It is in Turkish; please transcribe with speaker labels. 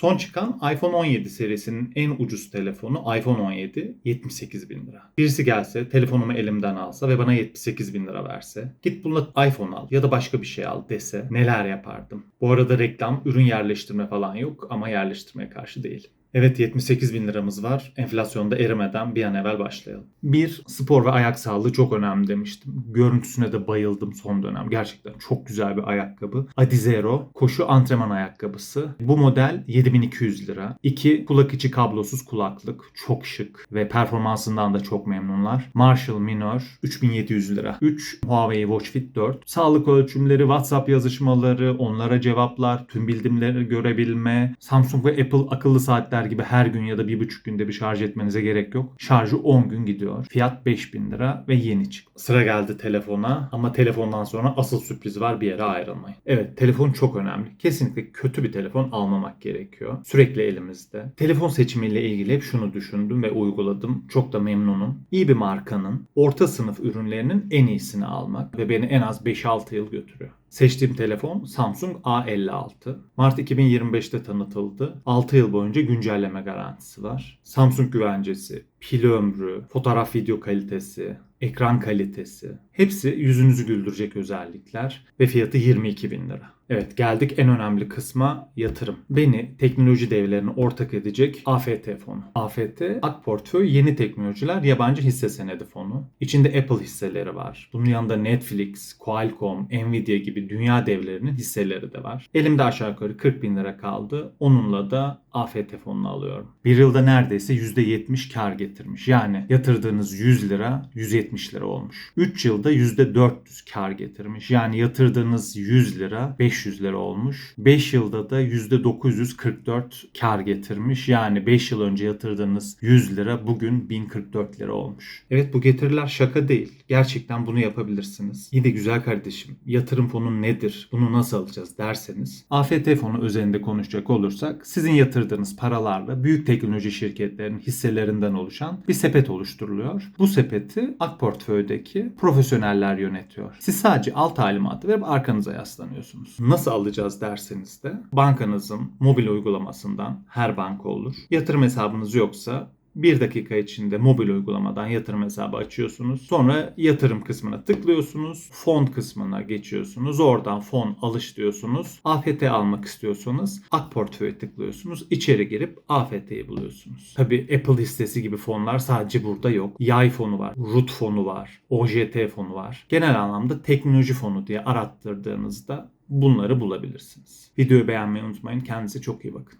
Speaker 1: Son çıkan iPhone 17 serisinin en ucuz telefonu iPhone 17 78 bin lira. Birisi gelse telefonumu elimden alsa ve bana 78 bin lira verse git bununla iPhone al ya da başka bir şey al dese neler yapardım. Bu arada reklam ürün yerleştirme falan yok ama yerleştirmeye karşı değil. Evet 78 bin liramız var. Enflasyonda erimeden bir an evvel başlayalım. Bir, spor ve ayak sağlığı çok önemli demiştim. Görüntüsüne de bayıldım son dönem. Gerçekten çok güzel bir ayakkabı. Adizero koşu antrenman ayakkabısı. Bu model 7200 lira. İki, kulak içi kablosuz kulaklık. Çok şık ve performansından da çok memnunlar. Marshall Minor 3700 lira. 3, Huawei Watch Fit 4. Sağlık ölçümleri, WhatsApp yazışmaları, onlara cevaplar, tüm bildirimleri görebilme. Samsung ve Apple akıllı saatler gibi her gün ya da bir buçuk günde bir şarj etmenize gerek yok. Şarjı 10 gün gidiyor. Fiyat 5000 lira ve yeni çıktı. Sıra geldi telefona ama telefondan sonra asıl sürpriz var bir yere ayrılmayın. Evet telefon çok önemli. Kesinlikle kötü bir telefon almamak gerekiyor. Sürekli elimizde. Telefon seçimiyle ilgili hep şunu düşündüm ve uyguladım. Çok da memnunum. İyi bir markanın orta sınıf ürünlerinin en iyisini almak ve beni en az 5-6 yıl götürüyor. Seçtiğim telefon Samsung A56. Mart 2025'te tanıtıldı. 6 yıl boyunca güncelleme garantisi var. Samsung güvencesi, pil ömrü, fotoğraf video kalitesi, ekran kalitesi. Hepsi yüzünüzü güldürecek özellikler ve fiyatı 22 bin lira. Evet geldik en önemli kısma yatırım. Beni teknoloji devlerine ortak edecek AFT fonu. AFT Ak Portföy Yeni Teknolojiler Yabancı Hisse Senedi fonu. İçinde Apple hisseleri var. Bunun yanında Netflix, Qualcomm, Nvidia gibi dünya devlerinin hisseleri de var. Elimde aşağı yukarı 40 bin lira kaldı. Onunla da AFT fonunu alıyorum. Bir yılda neredeyse %70 kar getirmiş. Yani yatırdığınız 100 lira 170 lira olmuş. 3 yılda %400 kar getirmiş. Yani yatırdığınız 100 lira 500 lira olmuş. 5 yılda da %944 kar getirmiş. Yani 5 yıl önce yatırdığınız 100 lira bugün 1044 lira olmuş. Evet bu getiriler şaka değil. Gerçekten bunu yapabilirsiniz. İyi de güzel kardeşim yatırım fonu nedir? Bunu nasıl alacağız derseniz. AFT fonu üzerinde konuşacak olursak sizin yatırdığınız paralarla büyük teknoloji şirketlerinin hisselerinden oluşan bir sepet oluşturuluyor. Bu sepeti Ak Portföy'deki profesyoneller yönetiyor. Siz sadece alt talimatı verip arkanıza yaslanıyorsunuz. Nasıl alacağız derseniz de bankanızın mobil uygulamasından her banka olur. Yatırım hesabınız yoksa bir dakika içinde mobil uygulamadan yatırım hesabı açıyorsunuz. Sonra yatırım kısmına tıklıyorsunuz. Fon kısmına geçiyorsunuz. Oradan fon alış diyorsunuz. AFT almak istiyorsanız Ak Portföy'e tıklıyorsunuz. İçeri girip AFT'yi buluyorsunuz. Tabi Apple listesi gibi fonlar sadece burada yok. Yay fonu var. RUT fonu var. OJT fonu var. Genel anlamda teknoloji fonu diye arattırdığınızda bunları bulabilirsiniz. Videoyu beğenmeyi unutmayın. Kendinize çok iyi bakın.